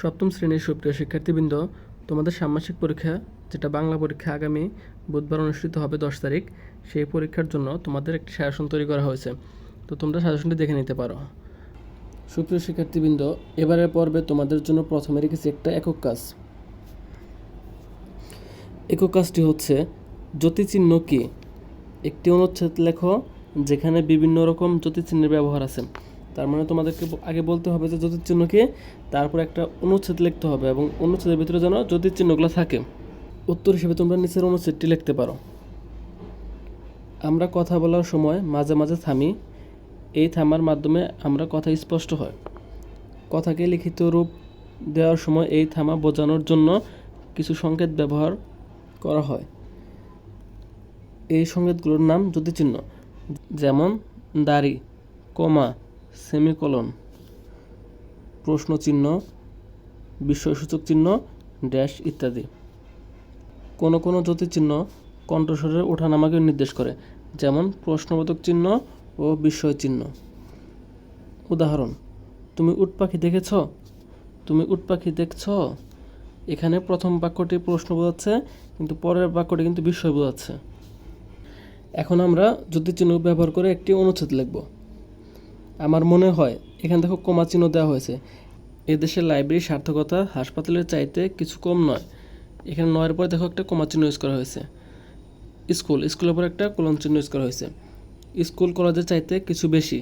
সপ্তম শ্রেণির সুপ্রিয় শিক্ষার্থীবৃন্দ, তোমাদের ষান্মাসিক পরীক্ষা, যেটা বাংলা পরীক্ষা আগামী বুধবার অনুষ্ঠিত হবে দশ তারিখ, সেই পরীক্ষার জন্য তোমাদের একটি সাজেশন তৈরি করা হয়েছে। তো তোমরা সাজেশনটি দেখে নিতে পারো। সুপ্রিয় শিক্ষার্থীবৃন্দ, এবারের পর্বে তোমাদের জন্য প্রথমে রেখেছি একটা একক কাজ। একক কাজটি হচ্ছে, জ্যোতিচিহ্ন কি? একটি অনুচ্ছেদ লেখো, যেখানে বিভিন্ন রকম জ্যোতিচিহ্নের ব্যবহার আছে। তার মানে তোমাদেরকে আগে বলতে হবে যে জ্যোতিচিহ্ন কি তারপর একটা অনুচ্ছেদ লিখতে হবে এবং অনুচ্ছেদের ভিতরে যেন জ্যোতিচিহ্নগুলো থাকে। উত্তর হিসেবে তোমরা নিচের অনুচ্ছেদটি লিখতে পারো। আমরা কথা বলার সময় মাঝে মাঝে থামি, এই থামার মাধ্যমে আমরা কথা স্পষ্ট হয়। কথাকে লিখিত রূপ দেওয়ার সময় এই থামা বোঝানোর জন্য কিছু সংকেত ব্যবহার করা হয়। এই সংকেতগুলোর নাম জ্যোতিচিহ্ন যেমন, দাড়ি, কমা সেমিকোলন, প্রশ্নচিহ্ন বিস্ময়সূচক চিহ্ন, ড্যাশ ইত্যাদি। কোনো কোনো জ্যোতিচিহ্ন কণ্ঠস্বরের ওঠানামাকে নির্দেশ করে, যেমন প্রশ্নবোধক চিহ্ন ও বিস্ময় চিহ্ন উদাহরণ, তুমি উট পাখি দেখেছ? তুমি উট পাখি দেখছ? এখানে প্রথম বাক্যটি প্রশ্ন বোঝাচ্ছে, কিন্তু পরের বাক্যটি কিন্তু বিস্ময় বোঝাচ্ছে। এখন আমরা জ্যোতিচিহ্ন ব্যবহার করে একটি অনুচ্ছেদ লিখব। আমার মনে হয় এখানে দেখো কমা চিহ্ন দেওয়া হয়েছে। এদেশের লাইব্রেরির সার্থকতা হাসপাতালের চাইতে কিছু কম নয়। এখানে নয়ের পরে দেখো একটা কমা চিহ্ন ইউজ করা হয়েছে। স্কুল, স্কুলের পর একটা কোলন চিহ্ন ইউজ করা হয়েছে। স্কুল, কলেজের চাইতে কিছু বেশি।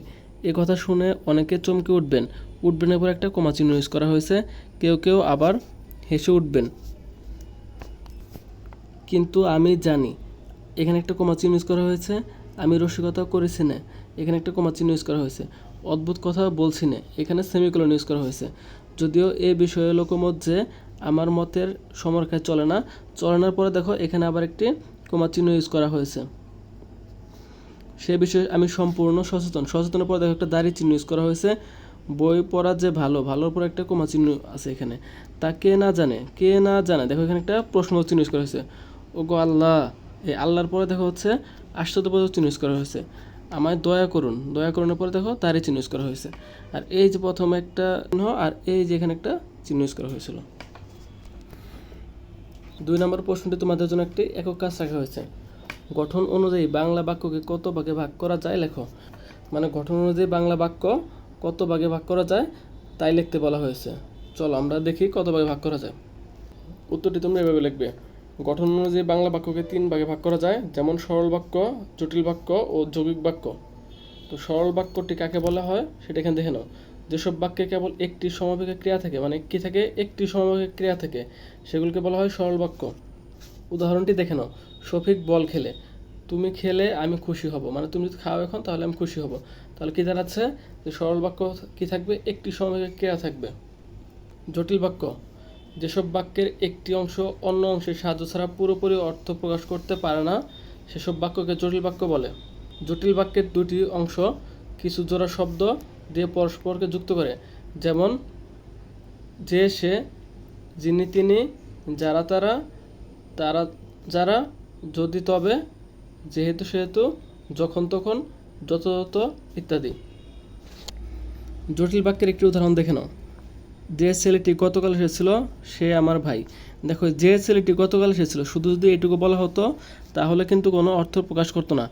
এ কথা শুনে অনেকে চমকে উঠবেন। উঠবেনের পর একটা কমা চিহ্ন ইউজ করা হয়েছে। কেউ কেউ আবার হেসে উঠবেন। কিন্তু আমি জানি, এখানে একটা কমা চিহ্ন ইউজ করা হয়েছে। আমি রসিকতা করেছি না। এখানে একটা কমা চিহ্ন ইউজ করা হয়েছে। অদ্ভুত কথা বলছি না, এখানে সেমিকোলন ইউজ করা হয়েছে। যদিও এ বিষয়ে লোকমত যে আমার মতের সমর্খায় চলে না, চলানোর পরে দেখো এখানে আবার একটি কমা চিহ্ন ইউজ করা হয়েছে। সে বিষয়ে আমি সম্পূর্ণ সচেতন। সচেতনের পর দেখো একটা দাড়ি চিহ্ন ইউজ করা হয়েছে। বই পড়া যে ভালো, ভালোর পর একটা কমা চিহ্ন আছে এখানে। তা কে না জানে, কে না জানে? দেখো এখানে একটা প্রশ্ন চিহ্ন ইউজ করা হয়েছে। ও গো আল্লাহ, এই আল্লাহর পরে দেখো হচ্ছে আশ্চর্যবোধক চিহ্ন ইউজ করা হয়েছে। আমায় দয়া করুন, দয়া করুনের পরে দেখো তারই চিহ্ন ইউজ করা হয়েছে। আর এই যে প্রথম একটা চিহ্ন আর এই যে এখানে একটা চিহ্ন ইউজ করা হয়েছিল। দুই নম্বর প্রশ্নটি তোমাদের জন্য একটি একক কাজ রাখা হয়েছে। গঠন অনুযায়ী বাংলা বাক্যকে কত ভাগে ভাগ করা যায় লেখো। মানে গঠন অনুযায়ী বাংলা বাক্য কত ভাগে ভাগ করা যায় তাই লিখতে বলা হয়েছে। চলো আমরা দেখি কত ভাগে ভাগ করা যায়। উত্তরটি তোমরা এভাবে লিখবে। গঠন অনুযায়ী বাংলা বাক্যকে তিন ভাগে ভাগ করা যায়, যেমন সরল বাক্য, জটিল বাক্য ও যৌগিক বাক্য। তো সরল বাক্যটি কাকে বলা হয়? সেটা এখানে দেখে নাও। যেসব বাক্যে কেবল একটি সমাবেগে ক্রিয়া থাকে মানে কি থাকে? একটি সমাবেগে ক্রিয়া থাকে, সেগুলোকে বলা হয় সরল বাক্য। উদাহরণটি দেখে নাও। শফিক বল খেলে। তুমি খেলে, আমি খুশি হব। মানে তুমি যদি খাও এখন, তাহলে আমি খুশি হব। তাহলে কি দাঁড়াচ্ছে? যে সরল বাক্য কি থাকবে? একটি সমাবেগে ক্রিয়া থাকবে। জটিল বাক্য। যেসব বাক্যের একটি অংশ অন্য অংশের সাহায্য ছাড়া পুরোপুরি অর্থ প্রকাশ করতে পারে না, সেসব বাক্যকে জটিল বাক্য বলে। জটিল বাক্যের দুটি অংশ কিছু জোড়া শব্দ দিয়ে পরস্পরকে যুক্ত করে, যেমন, যে, সে, যিনি, তিনি, যারা, তারা তারা, যারা, যদি, তবে, যেহেতু, সেহেতু, যখন, তখন তত ইত্যাদি। জটিল বাক্যের একটি উদাহরণ দেখে নাও। যে ছেলেটি গতকাল এসেছিল, সে আমার ভাই। দেখো, যে ছেলেটি গতকাল এসেছিল, শুধু যদি এটুকু বলা হতো, তাহলে কিন্তু কোনো অর্থ প্রকাশ করতো না।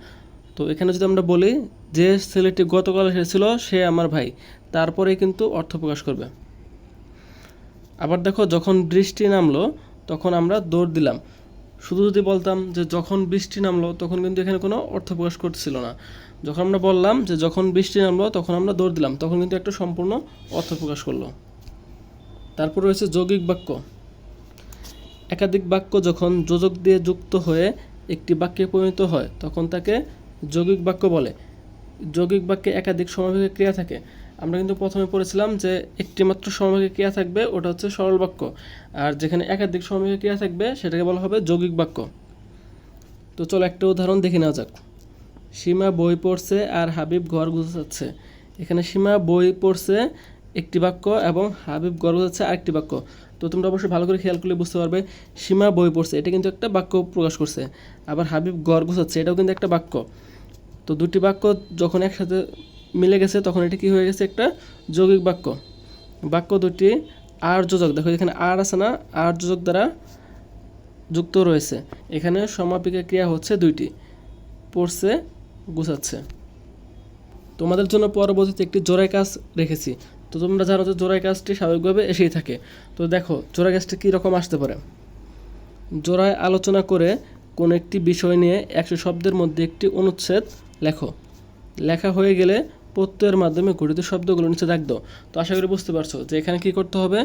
তো এখানে যদি আমরা বলি, যে ছেলেটি গতকাল এসেছিল, সে আমার ভাই। তারপরেই কিন্তু অর্থ প্রকাশ করবে। আবার দেখো, যখন বৃষ্টি নামলো, তখন আমরা দৌড় দিলাম। শুধু যদি বলতাম যে যখন বৃষ্টি নামলো, তখন কিন্তু এখানে কোনো অর্থ প্রকাশ করছিল না। যখন আমরা বললাম যে যখন বৃষ্টি নামলো, তখন আমরা দৌড় দিলাম। তখন কিন্তু একটা সম্পূর্ণ অর্থ প্রকাশ করল। তারপর রয়েছে যৌগিক বাক্য। একাধিক বাক্য যখন যোজক দিয়ে যুক্ত হয়ে একটি বাক্যে পরিণত হয়, তখন তাকে যৌগিক বাক্য বলে। যৌগিক বাক্যে একাধিক সমাবেগে ক্রিয়া থাকে। আমরা কিন্তু প্রথমে পড়েছিলাম যে একটি মাত্র সমাবেগে ক্রিয়া থাকবে, ওটা হচ্ছে সরল বাক্য। আর যেখানে একাধিক সমাবেগে ক্রিয়া থাকবে, সেটাকে বলা হবে যৌগিক বাক্য। তো চলো একটা উদাহরণ দেখে নেওয়া যাক। সীমা বই পড়ছে আর হাবিব ঘর গুছাচ্ছে। এখানে সীমা বই পড়ছে একটি বাক্য এবং হাবিব ঘর গুছাচ্ছে আরেকটি বাক্য। তো তোমরা অবশ্যই ভালো করে খেয়াল করলে বুঝতে পারবে, সীমা বই পড়ছে, এটা কিন্তু একটা বাক্য প্রকাশ করছে। আবার হাবিব ঘর গুছাচ্ছে এটাও কিন্তু একটা বাক্য। তো দুটি বাক্য যখন একসাথে মিলে গেছে, তখন এটি কী হয়ে গেছে? একটা যৌগিক বাক্য। বাক্য দুটি আর যোজক, দেখো এখানে আর আছে না, আর যোজক দ্বারা যুক্ত রয়েছে। এখানে সমাপিকা ক্রিয়া হচ্ছে দুইটি, পড়ছে, গুছাচ্ছে। তোমাদের জন্য পরবর্তীতে একটি জোড়াই কাজ রেখেছি। তো তোমরা জানো যে জোড়াই কাজটি স্বাভাবিকভাবে এসেই থাকে। তো দেখো জোড়াই কাজটি কী রকম আসতে পারে? জোড়ায় আলোচনা করে কোন একটি বিষয় নিয়ে একশো শব্দের মধ্যে একটি অনুচ্ছেদ লেখো। লেখা হয়ে গেলে প্রত্যয়ের মাধ্যমে গঠিত শব্দগুলো নিচে দাগ তো আশা করি বুঝতে পারছ যে এখানে কি করতে হবে?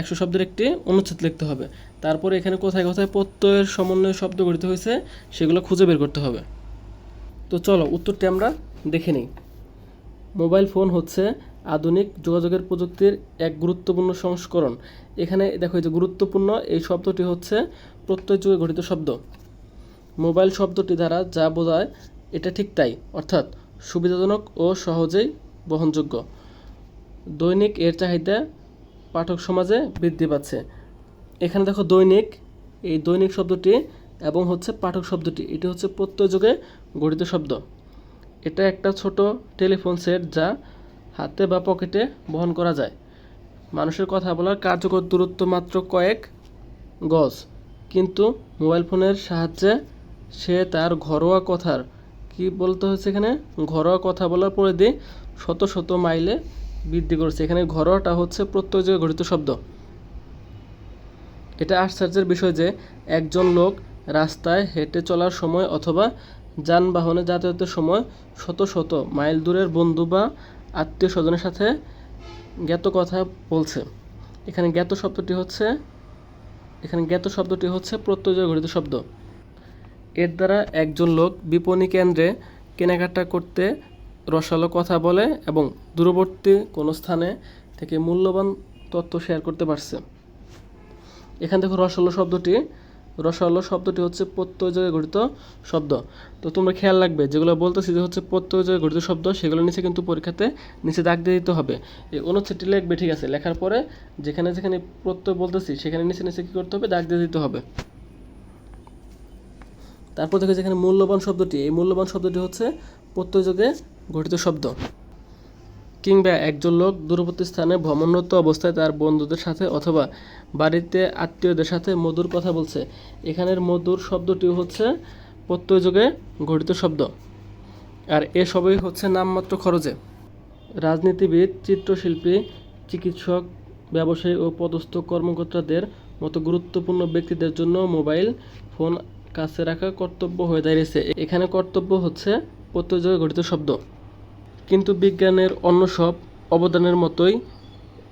একশো শব্দের একটি অনুচ্ছেদ লিখতে হবে। তারপরে এখানে কোথায় কোথায় প্রত্যয়ের সমন্বয়ে শব্দ গঠিত হয়েছে সেগুলো খুঁজে বের করতে হবে। তো চলো, উত্তরটি আমরা দেখে নিই। মোবাইল ফোন হচ্ছে আধুনিক যোগাযোগের প্রযুক্তির এক গুরুত্বপূর্ণ সংস্করণ। এখানে দেখো যে গুরুত্বপূর্ণ, এই শব্দটি হচ্ছে প্রত্যয় যুগে গঠিত শব্দ। মোবাইল শব্দটি দ্বারা যা বোঝায় এটা ঠিক তাই, অর্থাৎ সুবিধাজনক ও সহজেই বহনযোগ্য। দৈনিক এর চাহিদা পাঠক সমাজে বৃদ্ধি পাচ্ছে। এখানে দেখো দৈনিক, এই দৈনিক শব্দটি এবং হচ্ছে পাঠক শব্দটি, এটি হচ্ছে প্রত্যয় যুগে গঠিত শব্দ। এটা একটা ছোট টেলিফোন সেট যা হাতে বা পকেটে বহন করা যায়। মানুষের কথা বলার কার্যকর দূরত্ব মাত্র কয়েক গজ। কিন্তু মোবাইল ফোনের সাহায্যে সে তার ঘরোয়া কথার, কি বলতে হচ্ছে এখানে? ঘরোয়া কথা বলার পরিধি শত শত মাইলে বৃদ্ধি করেছে। এখানে ঘরোয়াটা হচ্ছে প্রত্যয় যুগে গঠিত শব্দ। এটা আশ্চর্যের বিষয় যে একজন লোক রাস্তায় হেঁটে চলার সময় অথবা যানবাহনে যাতায়াতের সময় শত শত মাইল দূরের বন্ধু বা আত্মীয় স্বজনের সাথে জ্ঞাত কথা বলছে। এখানে জ্ঞাত শব্দটি হচ্ছে, এখানে জ্ঞাত শব্দটি হচ্ছে প্রত্যয় ঘটিত শব্দ। এর দ্বারা একজন লোক বিপণী কেন্দ্রে কেনাকাটা করতে রসালো কথা বলে এবং দূরবর্তী কোনো স্থানে থেকে মূল্যবান তথ্য শেয়ার করতে পারছে। এখান থেকে রসালো শব্দটি রসালো শব্দটি হচ্ছে প্রত্যয় যোগে গঠিত শব্দ। তো তোমরা খেয়াল রাখবে, যেগুলো বলতেছি যে হচ্ছে প্রত্যয় যোগে গঠিত শব্দ, সেগুলো নিচে কিন্তু পরীক্ষাতে নিচে দাগ দিয়ে দিতে হবে। এই অনুচ্ছেদটি লিখবে, ঠিক আছে? লেখার পরে যেখানে যেখানে প্রত্যয় বলতেছি, সেখানে নিচে নিচে কী করতে হবে? দাগ দিয়ে দিতে হবে। তারপর দেখো যেখানে মূল্যবান শব্দটি, এই মূল্যবান শব্দটি হচ্ছে প্রত্যয় যোগে গঠিত শব্দ। কিংবা একজন লোক দূরবর্তী স্থানে ভ্রমণরত অবস্থায় তার বন্ধুদের সাথে অথবা বাড়িতে আত্মীয়দের সাথে মধুর কথা বলছে। এখানের মধুর শব্দটি হচ্ছে প্রত্যয় যুগে গঠিত শব্দ। আর এ সবই হচ্ছে নামমাত্র খরচে। রাজনীতিবিদ, চিত্রশিল্পী, চিকিৎসক, ব্যবসায়ী ও পদস্থ কর্মকর্তাদের মতো গুরুত্বপূর্ণ ব্যক্তিদের জন্য মোবাইল ফোন কাছে রাখা কর্তব্য হয়ে দাঁড়িয়েছে। এখানে কর্তব্য হচ্ছে প্রত্যয় যুগে গঠিত শব্দ। কিন্তু বিজ্ঞানের অন্য সব অবদানের মতোই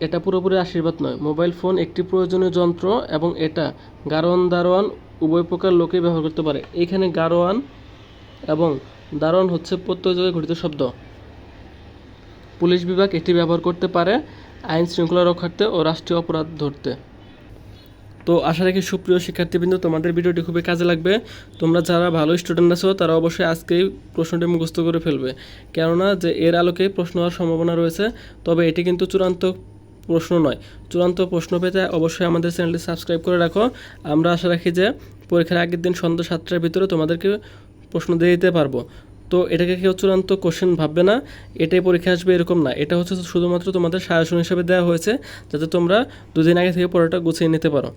এটা পুরোপুরি আশীর্বাদ নয়। মোবাইল ফোন একটি প্রয়োজনীয় যন্ত্র এবং এটা গারোয়ান দারোয়ান উভয় প্রকার লোকেই ব্যবহার করতে পারে। এইখানে গারোয়ান এবং দারোয়ান হচ্ছে প্রত্যয় ঘটিত শব্দ। পুলিশ বিভাগ এটি ব্যবহার করতে পারে আইন শৃঙ্খলা রক্ষার্থে ও রাষ্ট্রীয় অপরাধ ধরতে। তো আশা রাখি সুপ্রিয় শিক্ষার্থীবৃন্দ, তোমাদের ভিডিওটি খুবই কাজে লাগবে। তোমরা যারা ভালো স্টুডেন্ট আছো, তারা অবশ্যই আজকেই প্রশ্নটি মুখস্থ করে ফেলবে। কেননা যে এর আলোকে প্রশ্ন হওয়ার সম্ভাবনা রয়েছে, তবে এটি কিন্তু চূড়ান্ত প্রশ্ন নয়। চূড়ান্ত প্রশ্ন পেতে অবশ্যই আমাদের চ্যানেলটি সাবস্ক্রাইব করে রাখো। আমরা আশা রাখি যে পরীক্ষার আগের দিন সন্ধ্যা সাতটার ভিতরে তোমাদেরকে প্রশ্ন দিয়ে দিতে পারব। তো এটাকে কেউ চূড়ান্ত কোশ্চেন ভাববে না, এটাই পরীক্ষা আসবে এরকম না। এটা হচ্ছে শুধুমাত্র তোমাদের সাজেশন হিসেবে দেওয়া হয়েছে, যাতে তোমরা দুদিন আগে থেকে পড়াটা গুছিয়ে নিতে পারো।